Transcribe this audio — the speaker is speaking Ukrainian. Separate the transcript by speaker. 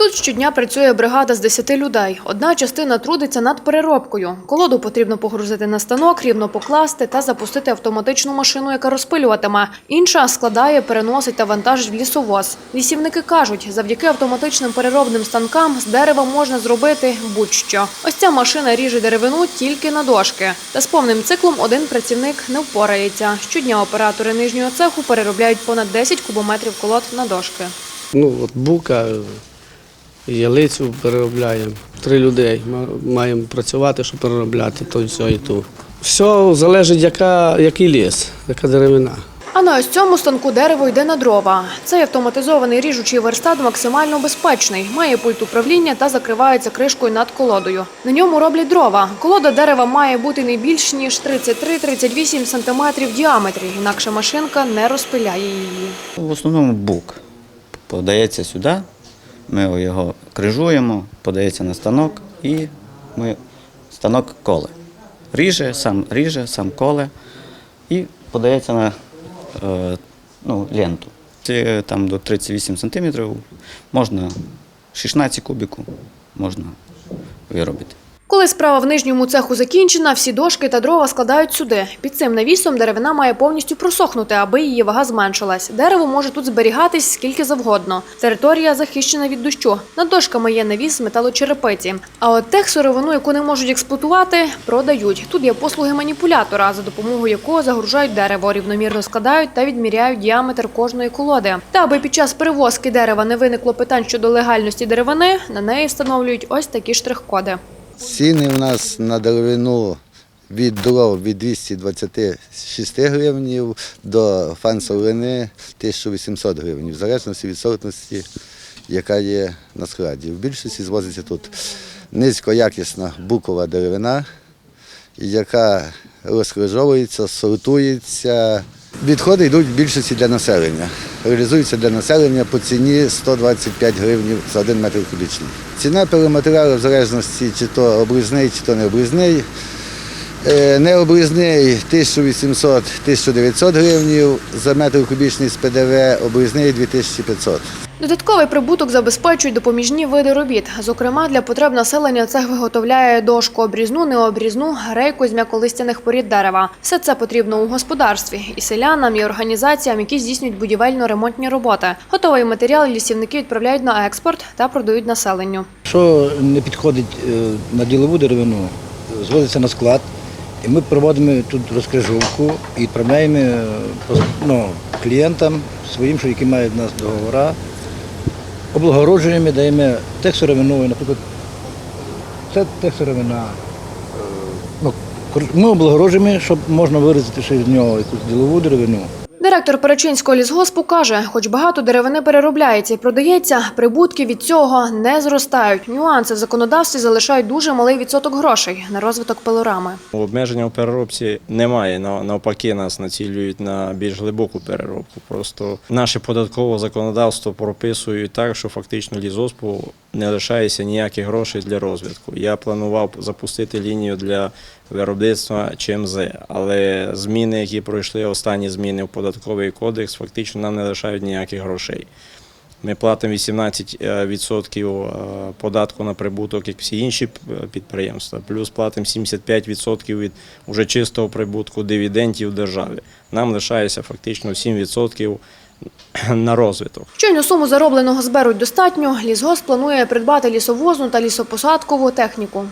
Speaker 1: Тут щодня працює бригада з 10 людей. Одна частина трудиться над переробкою. Колоду потрібно погрузити на станок, рівно покласти та запустити автоматичну машину, яка розпилюватиме. Інша складає, переносить та вантажить в лісовоз. Лісівники кажуть, завдяки автоматичним переробним станкам з дерева можна зробити будь-що. Ось ця машина ріже деревину тільки на дошки. Та з повним циклом один працівник не впорається. Щодня оператори нижнього цеху переробляють понад 10 кубометрів колод на дошки.
Speaker 2: Ну, от бука, ялицю переробляємо. Три людей ма- маємо працювати, щоб переробляти то і все і ту. Все залежить, яка, який ліс, яка деревина.
Speaker 1: А на ось цьому станку дерево йде на дрова. Цей автоматизований ріжучий верстат максимально безпечний, має пульт управління та закривається кришкою над колодою. На ньому роблять дрова. Колода дерева має бути не більш ніж 33-38 см в діаметрі, інакше машинка не розпиляє її.
Speaker 3: В основному бук подається сюди, ми його крижуємо, подається на станок і ми станок коле. Ріже, сам ріже, сам коле і подається на е, ну, ленту. Це там до 38 см можна 16 кубіку можна виробити.
Speaker 1: Коли справа в нижньому цеху закінчена, всі дошки та дрова складають сюди. Під цим навісом деревина має повністю просохнути, аби її вага зменшилась. Дерево може тут зберігатись скільки завгодно. Територія захищена від дощу. Над дошками є навіс металочерепиці. А от тех сировину, яку не можуть експлуатувати, продають. Тут є послуги маніпулятора, за допомогою якого загружають дерево, рівномірно складають та відміряють діаметр кожної колоди. Та аби під час перевозки дерева не виникло питань щодо легальності деревини, на неї встановлюють ось такі штрих-коди.
Speaker 4: Ціни в нас на деревину від дров від 226 гривнів до фансовини 1800 гривень, в залежності від сортності, яка є на складі. В більшості звозиться тут низькоякісна букова деревина, яка розкрижовується, сортується. Відходи йдуть в більшості для населення. Реалізуються для населення по ціні 125 гривень за один метр кубічний. Ціна перематеріалу в залежності чи то обрізний, чи то не обрізний. Не Необрізний 1800-1900 гривень за метр кубічний з ПДВ, обрізний 2500.
Speaker 1: Додатковий прибуток забезпечують допоміжні види робіт. Зокрема, для потреб населення цех виготовляє дошку обрізну, необрізну, рейку з м'яколистяних порід дерева. Все це потрібно у господарстві і селянам, і організаціям, які здійснюють будівельно-ремонтні роботи. Готовий матеріал лісівники відправляють на експорт та продають населенню.
Speaker 5: Що не підходить е, на ділову деревину, зводиться на склад, і ми проводимо тут розкрижовку і відправляємо е, ну, клієнтам своїм, які мають в нас договори, облагороджуємо, даємо техсировину, наприклад, це техсировина. е, Ну, ми облагороджуємо, щоб можна вирізати ще з нього якусь ділову деревину.
Speaker 1: Директор Перечинського лісгоспу каже, хоч багато деревини переробляється і продається, прибутки від цього не зростають. Нюанси в законодавстві залишають дуже малий відсоток грошей на розвиток пилорами.
Speaker 6: Обмеження у переробці немає. Нав- Навпаки, нас націлюють на більш глибоку переробку. Просто наше податкове законодавство прописує так, що фактично лізоспу не лишається ніяких грошей для розвитку. Я планував запустити лінію для виробництва ЧМЗ, але зміни, які пройшли останні зміни в податковий кодекс, фактично нам не лишають ніяких грошей. Ми платимо 18% е, податку на прибуток, як всі інші підприємства, плюс платимо 75% від уже чистого прибутку дивідендів державі. Нам лишається фактично 7% на розвиток.
Speaker 1: Щойно суму заробленого зберуть достатньо, лісгосп планує придбати лісовозну та лісопосадкову техніку.